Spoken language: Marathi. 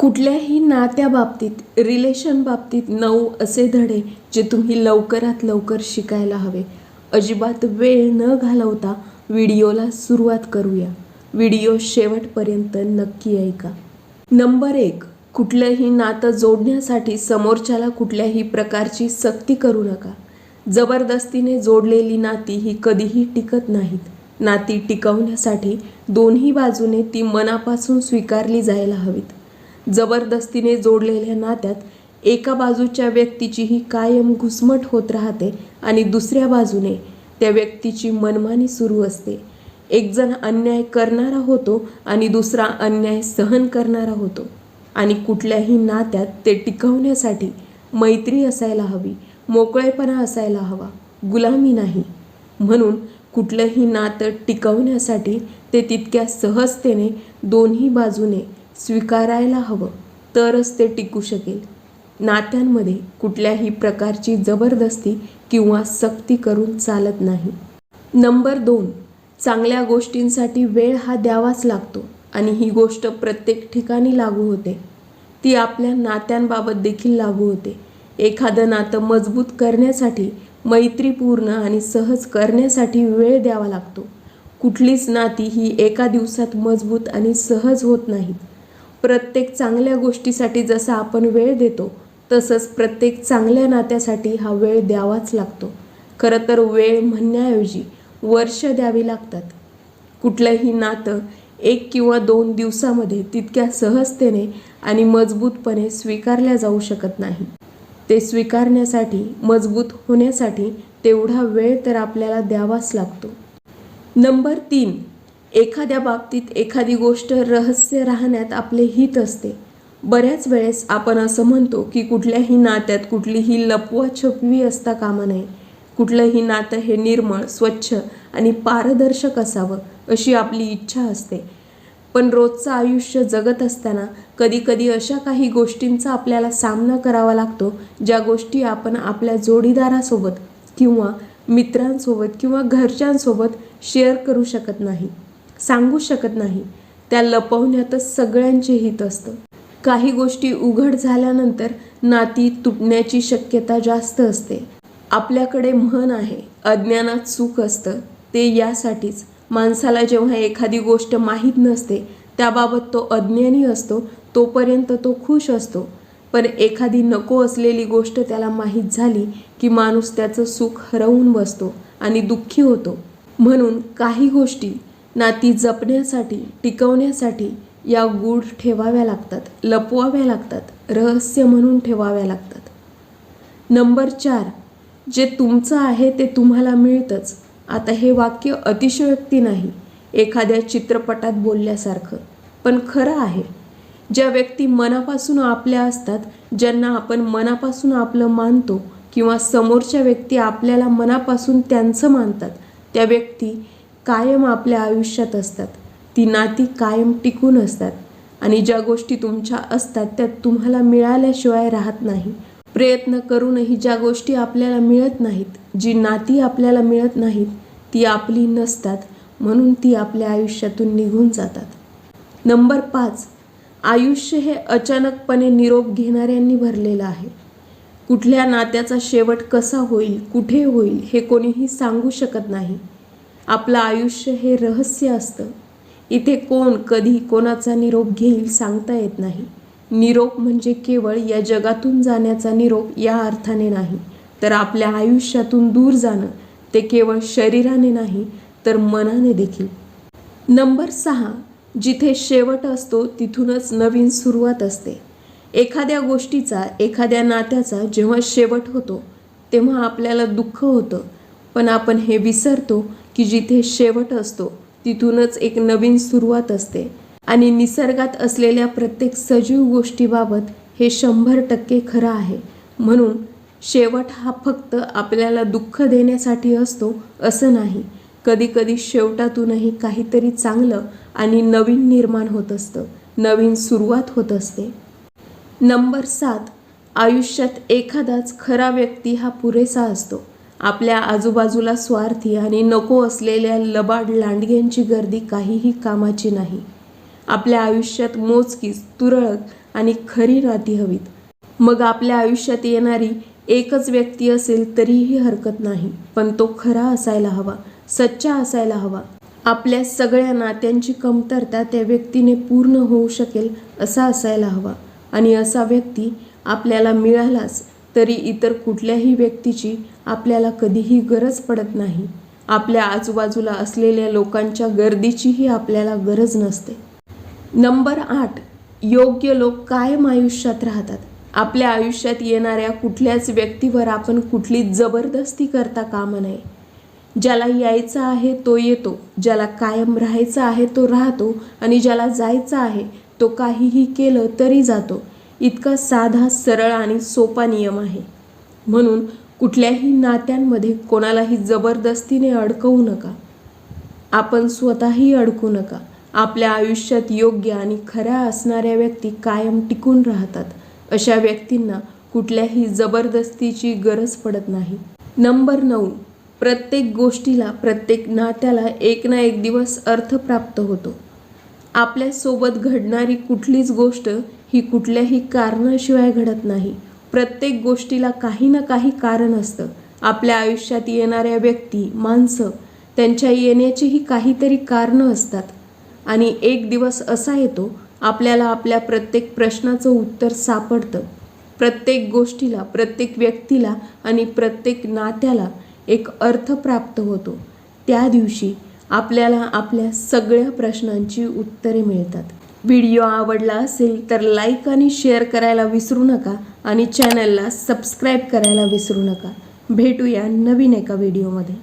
कुठल्याही नात्या बाबतीत रिलेशन बाबतीत नऊ असे धडे जे तुम्ही लवकरात लवकर शिकायला हवे. अजिबात वेळ न घालवता व्हिडिओला सुरुवात करूया. व्हिडिओ शेवटपर्यंत नक्की ऐका. नंबर एक कुठलंही नातं जोडण्यासाठी समोरच्याला कुठल्याही प्रकारची सक्ती करू नका. जबरदस्तीने जोडलेली नाती ही कधीही टिकत नाहीत. नाती टिकवण्यासाठी दोन्ही बाजूने ती मनापासून स्वीकारली जायला हवीत. जबरदस्तीने जोडलेल्या नात्यात एका बाजूच्या व्यक्तीची ही कायम घुसमट होत राहते आणि दुसऱ्या बाजूने त्या व्यक्तीची मनमानी सुरू असते. एकजण अन्याय करणारा होतो आणि दुसरा अन्याय सहन करणारा होतो. आणि कुठल्याही नात्यात ते टिकवण्यासाठी मैत्री असायला हवी मोकळेपणा असायला हवा गुलामी नाही. म्हणून कुठलंही नातं टिकवण्यासाठी ते तितक्या सहजतेने दोन्ही बाजूने स्वीकारायला हवं तरच ते टिकू शकेल. नात्यांमध्ये कुठल्याही प्रकारची जबरदस्ती किंवा सक्ती करून चालत नाही. नंबर दोन चांगल्या गोष्टींसाठी वेळ हा द्यावाच लागतो आणि ही गोष्ट प्रत्येक ठिकाणी लागू होते. ती आपल्या नात्यांबाबत देखील लागू होते. एखादं नातं मजबूत करण्यासाठी मैत्रीपूर्ण आणि सहज करण्यासाठी वेळ द्यावा लागतो. कुठलीच नाती ही एका दिवसात मजबूत आणि सहज होत नाहीत. प्रत्येक चांगल्या गोष्टीसाठी जसा आपण वेळ देतो तसंच प्रत्येक चांगल्या नात्यासाठी हा वेळ द्यावाच लागतो. खरं तर वेळ म्हणण्याऐवजी वर्ष द्यावी लागतात. कुठलंही नातं एक किंवा दोन दिवसामध्ये तितक्या सहजतेने आणि मजबूतपणे स्वीकारल्या जाऊ शकत नाही. ते स्वीकारण्यासाठी मजबूत होण्यासाठी तेवढा वेळ तर आपल्याला द्यावाच लागतो. नंबर तीन एखाद्या बाबतीत एखादी गोष्ट रहस्य राहण्यात आपले हित असते. बऱ्याच वेळेस आपण असं म्हणतो की कुठल्याही नात्यात कुठलीही लपवा छपवी असता कामा नये. कुठलंही नातं हे निर्मळ स्वच्छ आणि पारदर्शक असावं अशी आपली इच्छा असते. पण रोजचं आयुष्य जगत असताना कधीकधी अशा काही गोष्टींचा आपल्याला सामना करावा लागतो ज्या गोष्टी आपण आपल्या जोडीदारासोबत किंवा मित्रांसोबत किंवा घरच्यांसोबत शेअर करू शकत नाही. सांगू शकत नाही. त्या लपवण्यातच सगळ्यांचे हित असतं. काही गोष्टी उघड झाल्यानंतर नाती तुटण्याची शक्यता जास्त असते. आपल्याकडे म्हण आहे अज्ञानात सुख असतं. ते यासाठीच. माणसाला जेव्हा एखादी गोष्ट माहीत नसते त्याबाबत तो अज्ञानी असतो तोपर्यंत तो खुश असतो. पण एखादी नको असलेली गोष्ट त्याला माहीत झाली की माणूस त्याचं सुख हरवून बसतो आणि दुःखी होतो. म्हणून काही गोष्टी नाती जपण्यासाठी टिकवण्यासाठी या गूढ ठेवाव्या लागतात लपवाव्या लागतात रहस्य म्हणून ठेवाव्या लागतात. नंबर चार जे तुमचं आहे ते तुम्हाला मिळतंच. आता हे वाक्य अतिशयोक्ती नाही एखाद्या चित्रपटात बोलल्यासारखं. पण खरं आहे ज्या व्यक्ती मनापासून आपल्या असतात ज्यांना आपण मनापासून आपलं मानतो किंवा समोरच्या व्यक्ती आपल्याला मनापासून त्यांचं मानतात त्या व्यक्ती कायम आपल्या आयुष्यात असतात. ती नाती कायम टिकून असतात. आणि ज्या गोष्टी तुमच्या असतात त्या तुम्हाला मिळाल्याशिवाय राहत नाही. प्रयत्न करूनही ज्या गोष्टी आपल्याला मिळत नाहीत जी नाती आपल्याला मिळत नाहीत ती आपली नसतात. म्हणून ती आपल्या आयुष्यातून निघून जातात. नंबर पाच. आयुष्य हे अचानकपणे निरोप घेणाऱ्यांनी भरलेलं आहे. कुठल्या नात्याचा शेवट कसा होईल कुठे होईल हे कोणीही सांगू शकत नाही. आपलं आयुष्य हे रहस्य असतं. इथे कोण कधी कोणाचा निरोप घेईल सांगता येत नाही. निरोप म्हणजे केवळ या जगातून जाण्याचा निरोप या अर्थाने नाही. तर आपल्या आयुष्यातून दूर जाणं ते केवळ शरीराने नाही तर मनाने देखील. नंबर सहा जिथे शेवट असतो तिथूनच नवीन सुरुवात असते. एखाद्या गोष्टीचा एखाद्या नात्याचा जेव्हा शेवट होतो तेव्हा आपल्याला दुःख होतं. पण आपण हे विसरतो की जिथे शेवट असतो तिथूनच एक नवीन सुरुवात असते. आणि निसर्गात असलेल्या प्रत्येक सजीव गोष्टीबाबत हे शंभर टक्के खरं आहे. म्हणून शेवट हा फक्त आपल्याला दुःख देण्यासाठी असतो असं नाही. कधीकधी शेवटातूनही काहीतरी चांगलं आणि नवीन निर्माण होत असतं नवीन सुरुवात होत असते. नंबर सात आयुष्यात एखादाच खरा व्यक्ती हा पुरेसा असतो. आपल्या आजूबाजूला स्वार्थी आणि नको असलेल्या लबाड लांडग्यांची गर्दी काहीही कामाची नाही. आपल्या आयुष्यात मोजकीच तुरळक आणि खरी नाती हवीत. मग आपल्या आयुष्यात येणारी एकच व्यक्ती असेल तरीही हरकत नाही पण तो खरा असायला हवा सच्चा असायला हवा. आपल्या सगळ्या नात्यांची कमतरता त्या व्यक्तीने पूर्ण होऊ शकेल असा असायला हवा. आणि असा व्यक्ती आपल्याला मिळालाच तरी इतर कुठल्याही व्यक्तीची आपल्याला कधीही गरज पडत नाही. आपल्या आजूबाजूला असलेल्या लोकांच्या गर्दीचीही आपल्याला गरज नसते. नंबर आठ योग्य लोक कायम आयुष्यात राहतात. आपल्या आयुष्यात येणाऱ्या कुठल्याच व्यक्तीवर आपण कुठली जबरदस्ती करता कामा नये. ज्याला यायचं आहे तो येतो ज्याला कायम राहायचं आहे तो राहतो आणि ज्याला जायचं आहे तो काहीही केलं तरी जातो. इतका साधा सरळ आणि सोपा नियम आहे. म्हणून कुठल्याही नात्यांमध्ये कोणालाही जबरदस्तीने अडकवू नका. आपण स्वतःही अडकू नका. आपल्या आयुष्यात योग्य आणि खऱ्या असणाऱ्या व्यक्ती कायम टिकून राहतात. अशा व्यक्तींना कुठल्याही जबरदस्तीची गरज पडत नाही. नंबर नऊ. प्रत्येक गोष्टीला प्रत्येक नात्याला एक ना एक दिवस अर्थ प्राप्त होतो. आपल्यासोबत घडणारी कुठलीच गोष्ट ही कुठल्याही कारणाशिवाय घडत नाही. प्रत्येक गोष्टीला काही ना काही कारण असतं. आपल्या आयुष्यात येणाऱ्या व्यक्ती माणसं त्यांच्या येण्याचीही काहीतरी कारणं असतात. आणि एक दिवस असा येतो आपल्याला आपल्या प्रत्येक प्रश्नाचं उत्तर सापडतं. प्रत्येक गोष्टीला प्रत्येक व्यक्तीला आणि प्रत्येक नात्याला एक अर्थ प्राप्त होतो. त्या दिवशी आपल्याला आपल्या सगळ्या प्रश्नांची उत्तरे मिळतात. व्हिडिओ आवडला असेल तर लाईक आणि शेअर करायला विसरू नका आणि चॅनलला सबस्क्राईब करायला विसरू नका. भेटूया नवीन एका व्हिडिओमध्ये.